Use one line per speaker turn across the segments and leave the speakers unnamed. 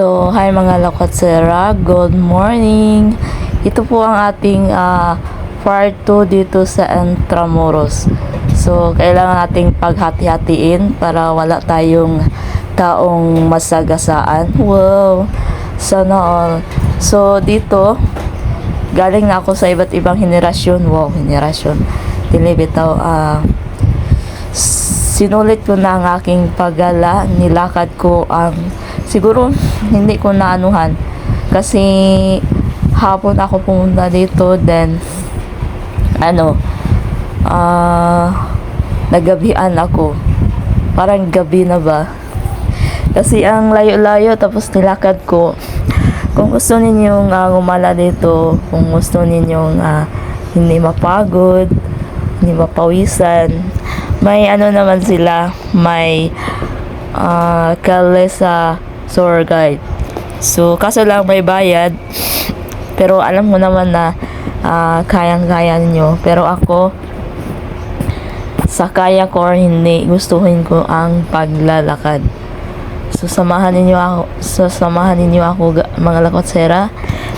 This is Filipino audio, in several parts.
So, hi mga lokotsera, good morning! Ito po ang ating ah, part 2 dito sa Entramuros. So, kailangan nating paghati-hatiin para wala tayong taong masagasaan. Wow! Sana all. So, dito, galing na ako sa iba't ibang henerasyon. Wow, henerasyon. Dilibitaw, ah, sinulit ko na ang aking paggala, nilakad ko ang siguro hindi ko naanuhan. Kasi hapon ako pumunta dito then ano ah nagabihan ako. Parang gabi na ba? Kasi ang layo-layo tapos nilakad ko. Kung gusto ninyong uh, gumala dito kung gusto ninyong ah, hindi mapagod hindi mapawisan may ano naman sila may uh, Kalesa tour guide. So kaso lang may bayad pero alam ko naman na ah, kayang-kaya ninyo pero ako sa kaya ko or hindi gustuhin ko ang paglalakad. So samahan ninyo ako so samahan ninyo ako ga- mga lakotsera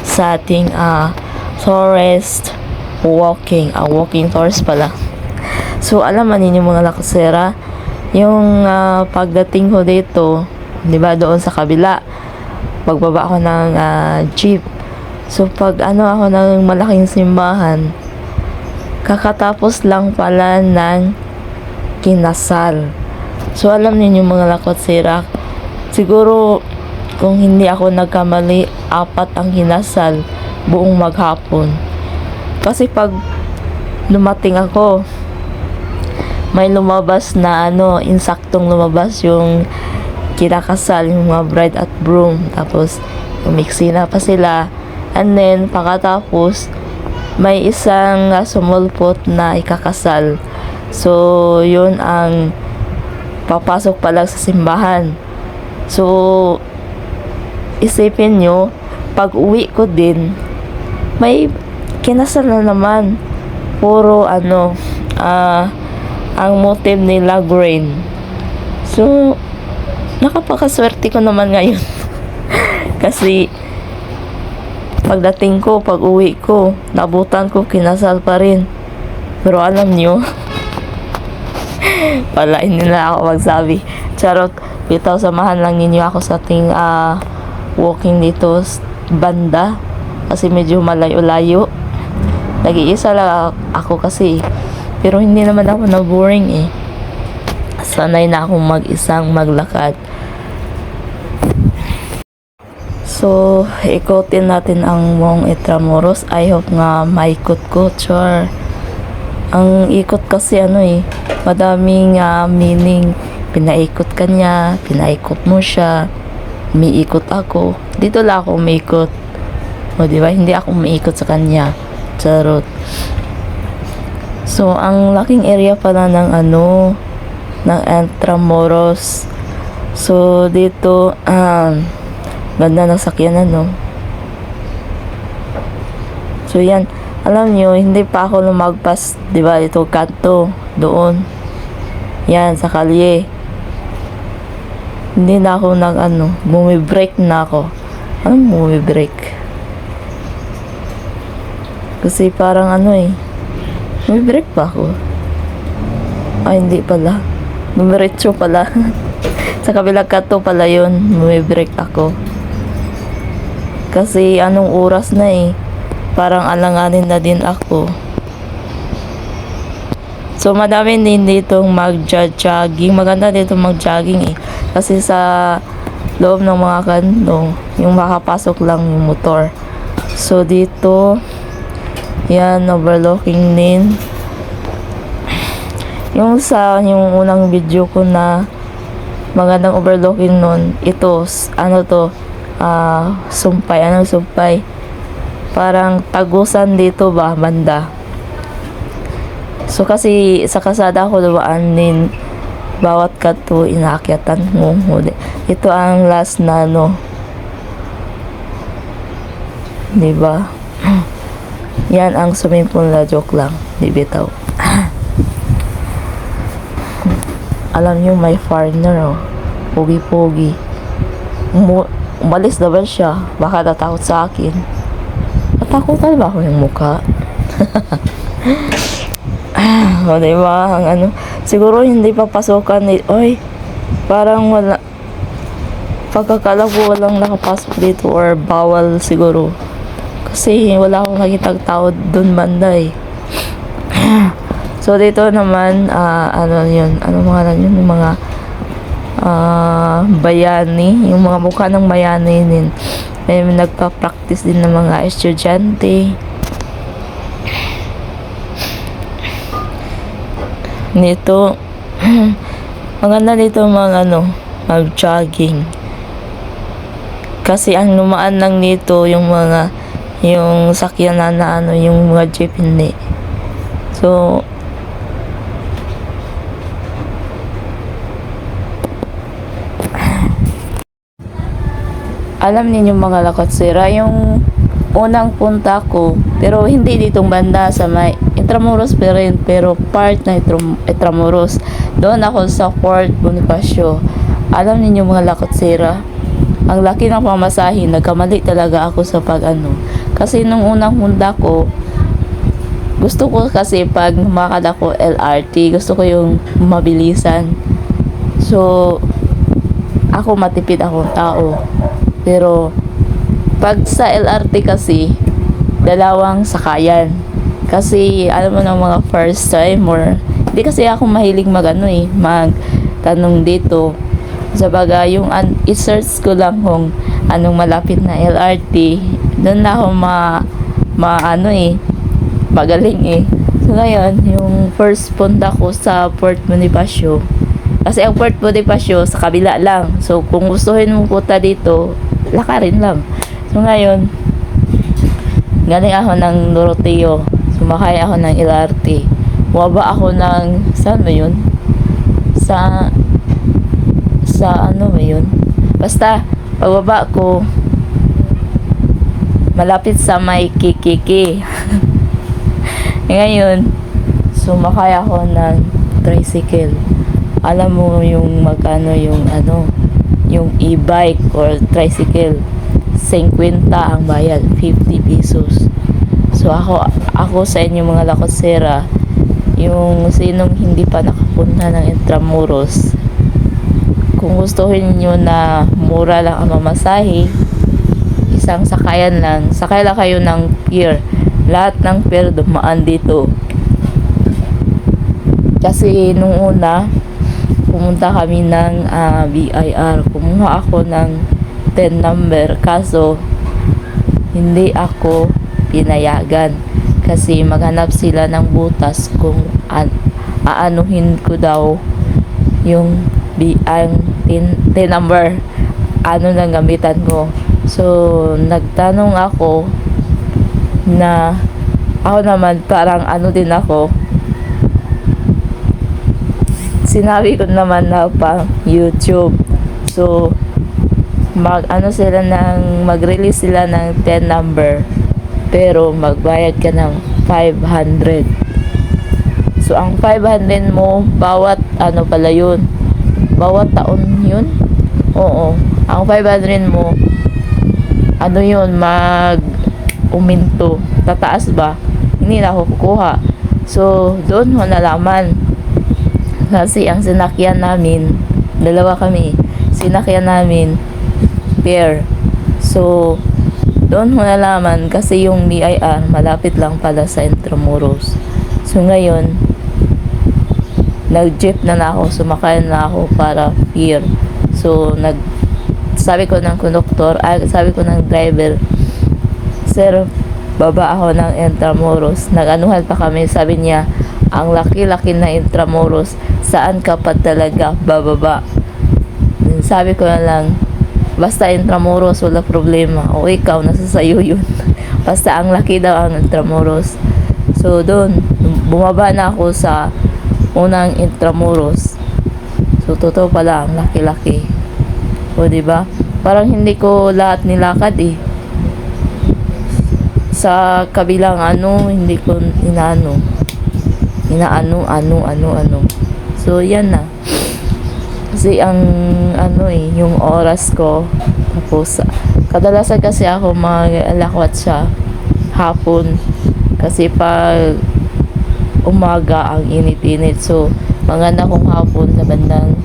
sa ating ah, forest walking ah, walking tours pala So, alam ninyo mga lakasera, yung ah, pagdating ko dito, di ba, doon sa kabila, pagbaba ako ng ah, jeep. So, pag ano ako ng malaking simbahan, kakatapos lang pala ng kinasal. So, alam ninyo mga lakasera, siguro, kung hindi ako nagkamali, apat ang kinasal buong maghapon. Kasi pag lumating ako, may lumabas na ano, insaktong lumabas yung kinakasal, yung mga bride at groom. Tapos, umiksi na pa sila. And then, pagkatapos, may isang uh, sumulpot na ikakasal. So, yun ang papasok pa lang sa simbahan. So, isipin nyo, pag uwi ko din, may kinasal na naman. Puro ano, ah, ang motive nila grain. So, nakapakaswerte ko naman ngayon. Kasi, pagdating ko, pag uwi ko, nabutan ko, kinasal pa rin. Pero alam nyo, wala, hindi na ako magsabi. Charot, bitaw, samahan lang ninyo ako sa ating ah, walking dito banda. Kasi medyo malayo-layo. Nag-iisa lang ako kasi. Pero hindi naman ako na boring eh. Sanay na akong mag-isang maglakad. So, ikotin natin ang Mong Intramuros. I hope nga ko, char. Ang ikot kasi ano eh, madaming ah, meaning. Pinaikot ka niya, pinaikot mo siya, umiikot ako. Dito lang ako umiikot. O, di ba? Hindi ako umiikot sa kanya. Charot. So, ang laking area pala ng ano, ng Intramuros. So, dito, um, ganda ng sakyanan, no? So, yan. Alam nyo, hindi pa ako lumagpas, di ba, ito, kanto, doon. Yan, sa kalye. Hindi na ako nag, ano, bumibreak na ako. Ano bumibreak? Kasi parang ano eh, may break ba ako? Ay, hindi pala. Numeretso pala. Sa kabilang kato pala yun. May break ako. Kasi anong oras na eh. Parang alanganin na din ako. So, madami din ditong mag-jogging. Maganda dito mag-jogging eh. Kasi sa loob ng mga kanto, yung makapasok lang yung motor. So, dito, yan, overlooking din. Yung sa yung unang video ko na magandang overlooking nun, ito, ano to, ah, sumpay, anong sumpay? Parang tagusan dito ba, banda. So kasi sa kasada ko dumaan din bawat kato inaakyatan mo. Huli. Ito ang last na ano. 'Di ba? Yan ang swimming pool na joke lang. Di bitaw. Alam nyo, may foreigner, oh. Pogi-pogi. Mo, umalis na ba siya? Baka natakot sa akin. Natakutan ba ako yung mukha? o, diba? Ang ano, siguro hindi pa pasukan ni, oy, parang wala, pagkakala ko walang nakapasok dito or bawal siguro. Kasi wala akong nakitang tao dun banda eh. so dito naman, ah, ano yun, ano mga yun, yung mga ah, bayani, yung mga mukha ng bayani din. May nagpa-practice din ng mga estudyante. Nito, maganda dito mga ano, mag-jogging. Kasi ang lumaan lang nito yung mga yung sakyan na, na ano, yung mga jeep hindi. So, alam ninyo mga lakotsira, yung unang punta ko, pero hindi ditong banda sa may Intramuros pero, pero part na Intram- Intramuros. Doon ako sa Fort Bonifacio. Alam ninyo mga lakotsira, ang laki ng pamasahin, nagkamali talaga ako sa pag ano. Kasi nung unang punta ko, gusto ko kasi pag makakad ako LRT, gusto ko yung mabilisan. So, ako matipid akong tao. Pero, pag sa LRT kasi, dalawang sakayan. Kasi, alam mo ng mga first time or, hindi kasi ako mahilig mag ano eh, mag tanong dito. Sa bagay, yung an- i-search ko lang kung anong malapit na LRT, doon na ako ma, ma ano eh, magaling eh. So ngayon, yung first punta ko sa Port Bonifacio, kasi ang Port Bonifacio sa kabila lang. So kung gustuhin mo punta dito, lakarin lang. So ngayon, galing ako ng Doroteo. Sumakay ako ng LRT. Waba ako ng, saan ba yun? Sa, sa ano yun? Basta, pagbaba ko, malapit sa may kikiki. Ngayon, sumakay ako ng tricycle. Alam mo yung magkano yung ano, yung e-bike or tricycle. 50 ang bayad, 50 pesos. So ako, ako sa inyo mga lakotsera, yung sinong hindi pa nakapunta ng Intramuros, kung gustuhin niyo na mura lang ang mamasahe, isang sakayan lang, sakay lang kayo ng pier. Lahat ng pier dumaan dito. Kasi nung una, pumunta kami ng ah, BIR. Kumuha ako ng 10 number. Kaso, hindi ako pinayagan. Kasi maghanap sila ng butas kung an aanuhin ko daw yung bi ang tin, tin number ano nang gamitan ko. So, nagtanong ako na ako naman parang ano din ako sinabi ko naman na pa YouTube. So, mag ano sila ng mag-release sila ng 10 number pero magbayad ka ng 500. So, ang 500 mo bawat ano pala yun bawat taon yun? Oo. Ang 500 mo ano yun mag uminto. Tataas ba? Hindi na ako kukuha. So, doon mo nalaman kasi ang sinakyan namin, dalawa kami, sinakyan namin pair. So, doon mo nalaman kasi yung BIR malapit lang pala sa Intramuros. So, ngayon, nag-jeep na na ako, sumakay na ako para pier. So, nag sabi ko ng conductor, ay, sabi ko ng driver, Sir, baba ako ng Intramuros. Nag-anuhan pa kami, sabi niya, ang laki-laki na Intramuros, saan ka pa talaga bababa? Sabi ko na lang, basta Intramuros, wala problema. O ikaw, nasa sayo yun. basta ang laki daw ang Intramuros. So, doon, bumaba na ako sa unang Intramuros. So, totoo pala, ang laki-laki. O, di ba? Parang hindi ko lahat nilakad eh. Sa kabilang ano, hindi ko inaano. Inaano, ano, ano, ano. So, yan na. Kasi ang ano eh, yung oras ko Tapos, kadalasan kasi ako mag-alakwat siya hapon. Kasi pag umaga ang init-init. So, maganda kung hapon sa bandang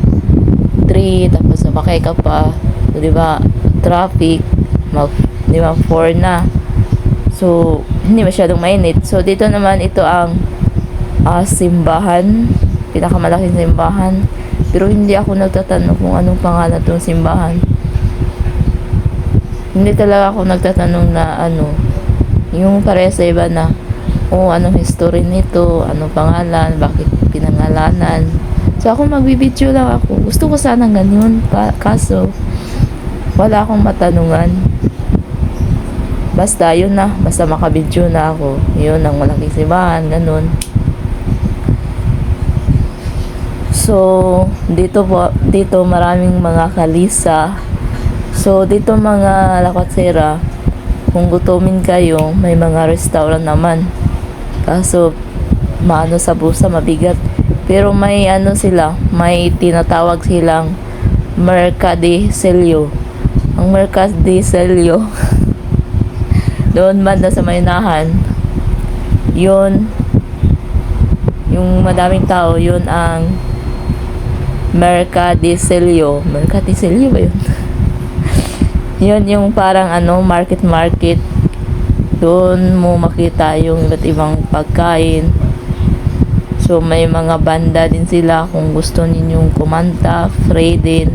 3, tapos sumakay ka pa. So, di ba, traffic, mag, di ba, 4 na. So, hindi masyadong mainit. So, dito naman ito ang ah, simbahan. Pinakamalaking simbahan. Pero hindi ako nagtatanong kung anong pangalan tong simbahan. Hindi talaga ako nagtatanong na ano, yung pare sa iba na, o anong history nito, anong pangalan, bakit pinangalanan. So ako magbibideo lang ako. Gusto ko sana ganyan, pa, kaso wala akong matanungan. Basta yun na, basta makabidyo na ako. Yun ang malaking simbahan, ganun. So, dito po, dito maraming mga kalisa. So, dito mga lakwatsera, kung gutumin kayo, may mga restaurant naman. Kaso, maano sa busa, mabigat. Pero may ano sila, may tinatawag silang Mercadillo. Ang Mercadillo, doon banda sa maynahan, yun, yung madaming tao, yun ang Mercadillo. Mercadillo ba yun? yun yung parang ano, market market. Doon mo makita yung iba't ibang pagkain. So may mga banda din sila kung gusto ninyong kumanta, din.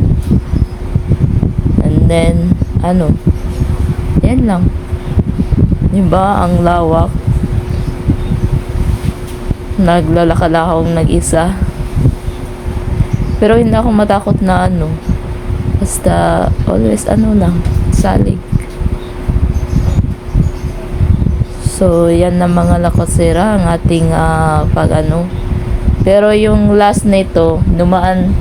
And then, ano, yan lang. Diba, ang lawak. Naglalakad akong nag-isa. Pero hindi ako matakot na ano. Basta always ano lang, salig. So, yan na mga lakosera ang ating ah, pag ano. Pero yung last nito, dumaan,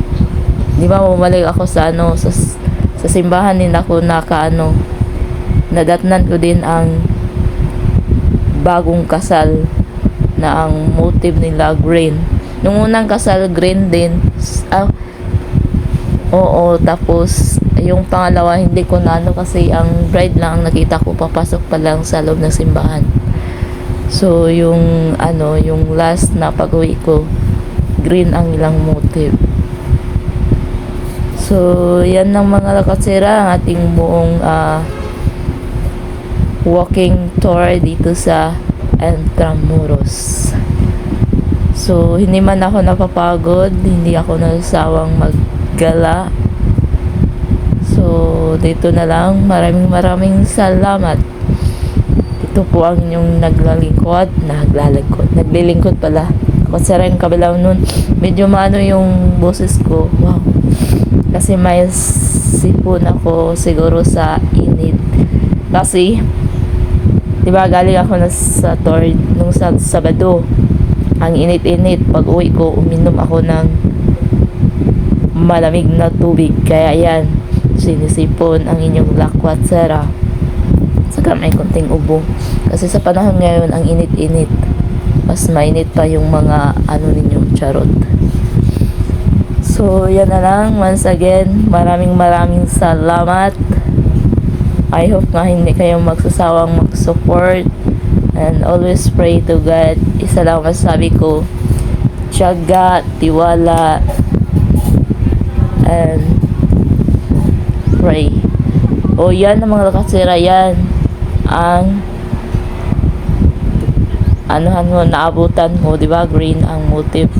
di ba bumalik ako sa ano, sa, sa simbahan din ako naka ano, nadatnan ko din ang bagong kasal na ang motive nila green. Nung unang kasal green din. Ah, oo, tapos yung pangalawa hindi ko na ano kasi ang bride lang ang nakita ko papasok pa lang sa loob ng simbahan. So yung ano, yung last na pag-uwi ko green ang ilang motive. So, yan ng mga lakatsira ang ating buong ah, walking tour dito sa Entramuros. So, hindi man ako napapagod, hindi ako nasasawang maggala. So, dito na lang. Maraming maraming salamat. Ito po ang inyong naglalingkod, naglalingkod, naglilingkod pala. Ako sa rin nun, medyo maano yung boses ko. Wow. Kasi may sipon ako siguro sa init. Kasi, di ba galing ako na sa tour nung sa Sabado. Ang init-init. Pag uwi ko, uminom ako ng malamig na tubig. Kaya yan, sinisipon ang inyong lakwat sara. Saka may konting ubo. Kasi sa panahon ngayon, ang init-init. Mas mainit pa yung mga ano ninyo, charot. So, yan na lang. Once again, maraming maraming salamat. I hope nga hindi kayo magsasawang mag-support. And always pray to God. Isa lang masabi ko. Tiyaga, tiwala, and pray. O yan ang mga lakasira yan. Ang anuhan mo, naabutan mo, di ba? Green ang motive.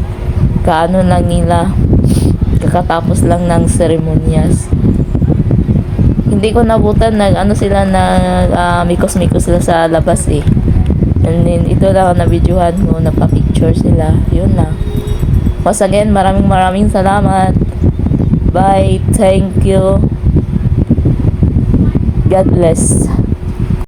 Kaano lang nila, kakatapos lang ng seremonyas. Hindi ko nabutan, nag ano sila na ah, mikos-mikos sila sa labas eh. And then, ito lang ang na-videohan ko, napapicture sila. Yun na. Once again, maraming maraming salamat. Bye. Thank you. God bless.